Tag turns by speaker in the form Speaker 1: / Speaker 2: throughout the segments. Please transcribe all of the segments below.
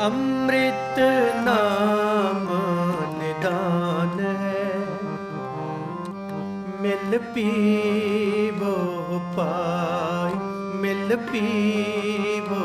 Speaker 1: ਅੰਮ੍ਰਿਤ ਮਿਲ ਪੀਵੋ ਪਾਈ ਮਿਲ ਪੀਵੋ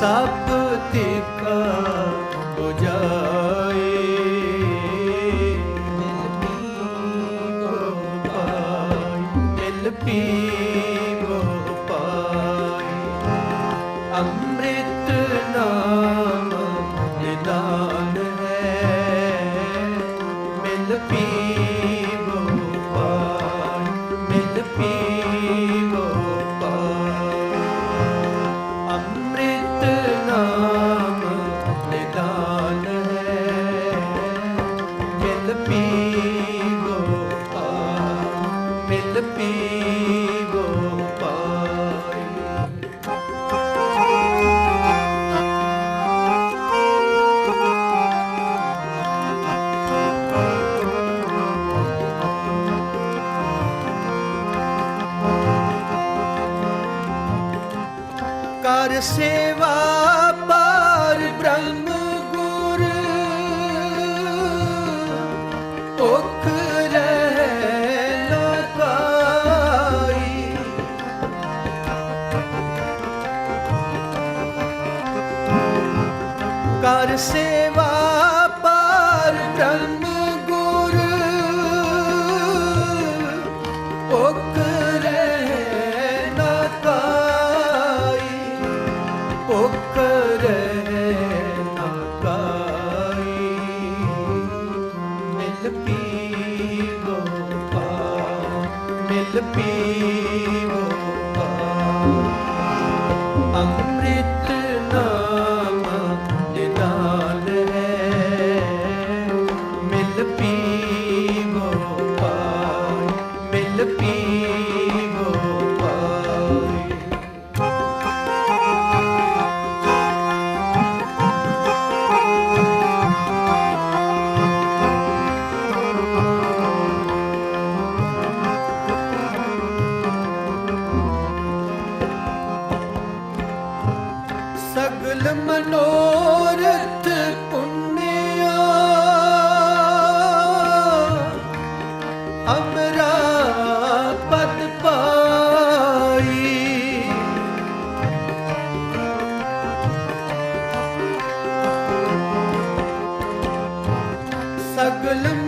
Speaker 1: ਸਭ ਤੇ ਕਾ ਬੁਝਾ ਜਲ ਪੀਵੋ ਪਾਈ। ਕਰ ਸੇਵਾ ਪਰ ਬ੍ਰਹਮ മനോരത്ത് പുണ്യ അമരാ പത് പായി സകലം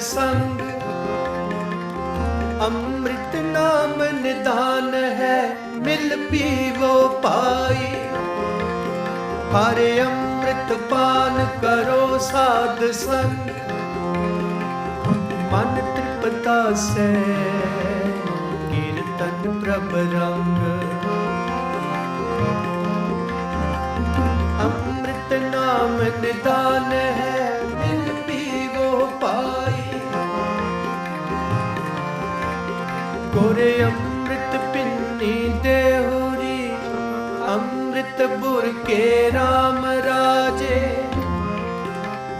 Speaker 1: ਸੰਗ। ਅੰਮ੍ਰਿਤ ਨਾਮ ਨਿਦਾਨ ਹੈ, ਮਿਲ ਪੀਵੋ ਪਾਈ ਹਰੇ ਅੰਮ੍ਰਿਤ ਪਾਨ ਕਰੋ ਸਾਧ ਸੰਗ। ਮਨ ਤ੍ਰਿਪਤਾ ਸੇ, ਕੀਰਤਨ ਪ੍ਰਭ ਰੰਗ। ਅੰਮ੍ਰਿਤ ਨਾਮ ਨਿਦਾਨ ਹੈ ਕੋਰੇ ਅੰਮ੍ਰਿਤ ਪਿੰਨੀ ਦੇਹੁਰੀ, ਅੰਮ੍ਰਿਤ ਬੁਰ ਕੇ RAM ਰਾਜੇ।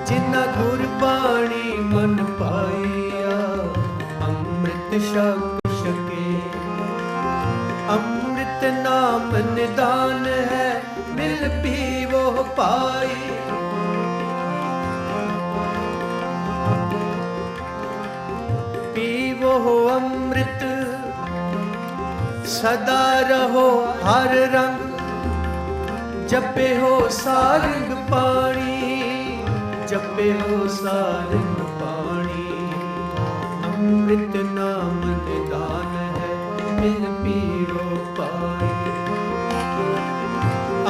Speaker 1: ਜਿਨ੍ਹਾਂ ਗੁਰ ਬਾਣੀ ਮਨ ਪਾਇਆ, ਅੰਮ੍ਰਿਤ ਛਕ ਛਕੇ। ਅੰਮ੍ਰਿਤ ਨਾਮ ਨਿਦਾਨ ਹੈ, ਮਿਲ ਪੀਵੋ ਪਾਈ। ਸਦਾ ਰਹੋ ਹਰ ਰੰਗ, ਜਪੇ ਹੋ ਸਾਰੰਗ ਪਾਣੀ, ਜਪੇ ਹੋ ਸਾਰੰਗ ਪਾਣੀ। ਅੰਮ੍ਰਿਤ ਨਾਮ ਨਿਦਾਨ ਹੈ ਮਿਲ ਪੀਵੋ ਪਾਈ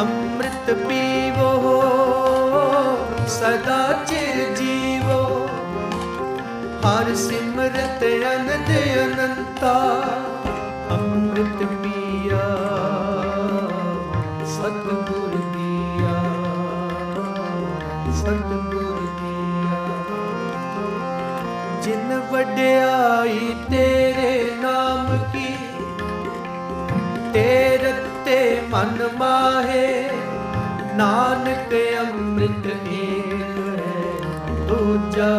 Speaker 1: ਅੰਮ੍ਰਿਤ ਪੀਵੋ, ਸਦਾ ਚਿਰ ਜੀਵੋ। ਹਰ ਸਿਮਰਤ ਅਨੰਦ ਅਨੰਤਾ ਅੰਮ੍ਰਿਤ ਪੀਆ ਸਤਿਗੁਰ ਦੀਆ ਸਤਿਗੁਰ ਦੀਆ ਜਿਨ ਵਡਿਆਈ ਤੇਰੇ ਨਾਮ ਕੀ ਤੇਰੇ ਤੇ ਮਨ ਮਾਹੇ, ਨਾਨਕ ਅੰਮ੍ਰਿਤ ਏਕ ਹੈ ਦੂਜਾ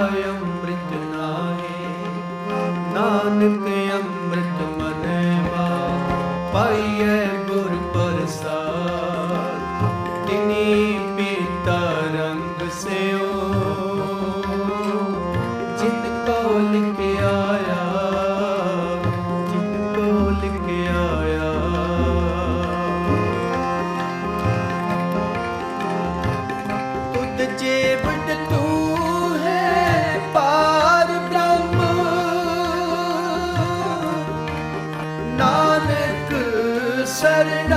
Speaker 1: setting